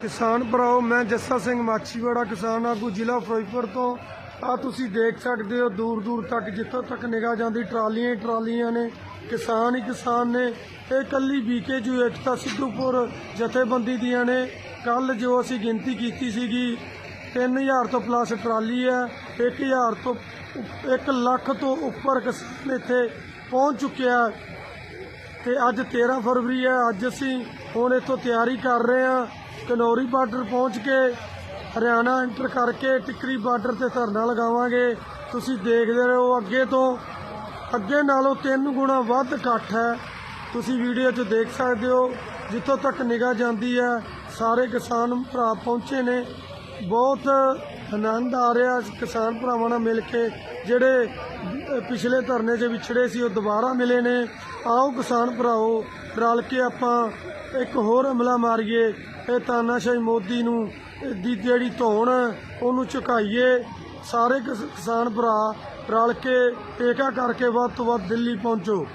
ਕਿਸਾਨ ਭਰਾਓ, ਮੈਂ ਜੱਸਾ ਸਿੰਘ ਮਾਛੀਵਾੜਾ, ਕਿਸਾਨ ਆਗੂ, ਜ਼ਿਲ੍ਹਾ ਫਿਰੋਜ਼ਪੁਰ ਤੋਂ। ਆ ਤੁਸੀਂ ਦੇਖ ਸਕਦੇ ਹੋ ਦੂਰ ਦੂਰ ਤੱਕ, ਜਿੱਥੋਂ ਤੱਕ ਨਿਗਾਹ ਜਾਂਦੀ, ਟਰਾਲੀਆਂ ਹੀ ਟਰਾਲੀਆਂ ਨੇ। ਕਿਸਾਨ ਹੀ ਕਿਸਾਨ ਨੇ। ਇਹ ਕੱਲੀ ਬੀਕੇਯੂ ਏਕਤਾ ਸਿੱਧੂਪੁਰ ਜਥੇਬੰਦੀ ਦੀਆਂ ਨੇ। ਕੱਲ ਜੋ ਅਸੀਂ ਗਿਣਤੀ ਕੀਤੀ ਸੀਗੀ 3000 ਤੋਂ ਪਲੱਸ ਟਰਾਲੀ ਹੈ 1000 ਤੋਂ 1 ਲੱਖ ਤੋਂ ਉੱਪਰ ਕਿਸਾਨ ਇੱਥੇ ਪਹੁੰਚ ਚੁੱਕਿਆ। ਹੈ ਤੇ ਅੱਜ 13 ਫਰਵਰੀ ਹੈ ਅੱਜ ਅਸੀਂ ਹੁਣ ਇੱਥੋਂ ਤਿਆਰੀ ਕਰ ਰਹੇ ਹਾਂ। ਕਨੌਰੀ ਬਾਰਡਰ ਪਹੁੰਚ ਕੇ ਹਰਿਆਣਾ ਐਂਟਰ ਕਰਕੇ ਟਿਕਰੀ ਬਾਰਡਰ ਤੇ ਧਰਨਾ ਲਗਾਵਾਂਗੇ। ਤੁਸੀਂ ਦੇਖਦੇ ਰਹੋ ਅੱਗੇ ਤੋਂ। ਅੱਗੇ ਨਾਲੋਂ ਤਿੰਨ ਗੁਣਾ ਵੱਧ ਇਕੱਠ ਹੈ। ਤੁਸੀਂ ਵੀਡੀਓ 'ਚ ਦੇਖ ਸਕਦੇ ਹੋ, ਜਿੱਥੋਂ ਤੱਕ ਨਿਗਾਹ ਜਾਂਦੀ ਹੈ, ਸਾਰੇ ਕਿਸਾਨ ਭਰਾ ਪਹੁੰਚੇ ਨੇ। ਬਹੁਤ ਆਨੰਦ ਆ ਰਿਹਾ ਕਿਸਾਨ ਭਰਾਵਾਂ ਨਾਲ ਮਿਲ ਕੇ, ਜਿਹੜੇ ਪਿਛਲੇ ਧਰਨੇ 'ਚ ਵਿਛੜੇ ਸੀ, ਉਹ ਦੁਬਾਰਾ ਮਿਲੇ ਨੇ। ਆਓ ਕਿਸਾਨ ਭਰਾਓ, ਰਲ ਕੇ ਆਪਾਂ ਇੱਕ ਹੋਰ ਹਮਲਾ ਮਾਰੀਏ। ਇਹ ਤਾਨਾਸ਼ਾਹੀ ਮੋਦੀ ਨੂੰ ਦੀ ਜਿਹੜੀ ਧੌਣ ਉਹਨੂੰ ਝੁਕਾਈਏ। ਸਾਰੇ ਕਿਸ- ਕਿਸਾਨ ਭਰਾ ਰਲ ਕੇ ਟੇਕਾ ਕਰਕੇ ਵੱਧ ਤੋਂ ਵੱਧ ਦਿੱਲੀ ਪਹੁੰਚੋ।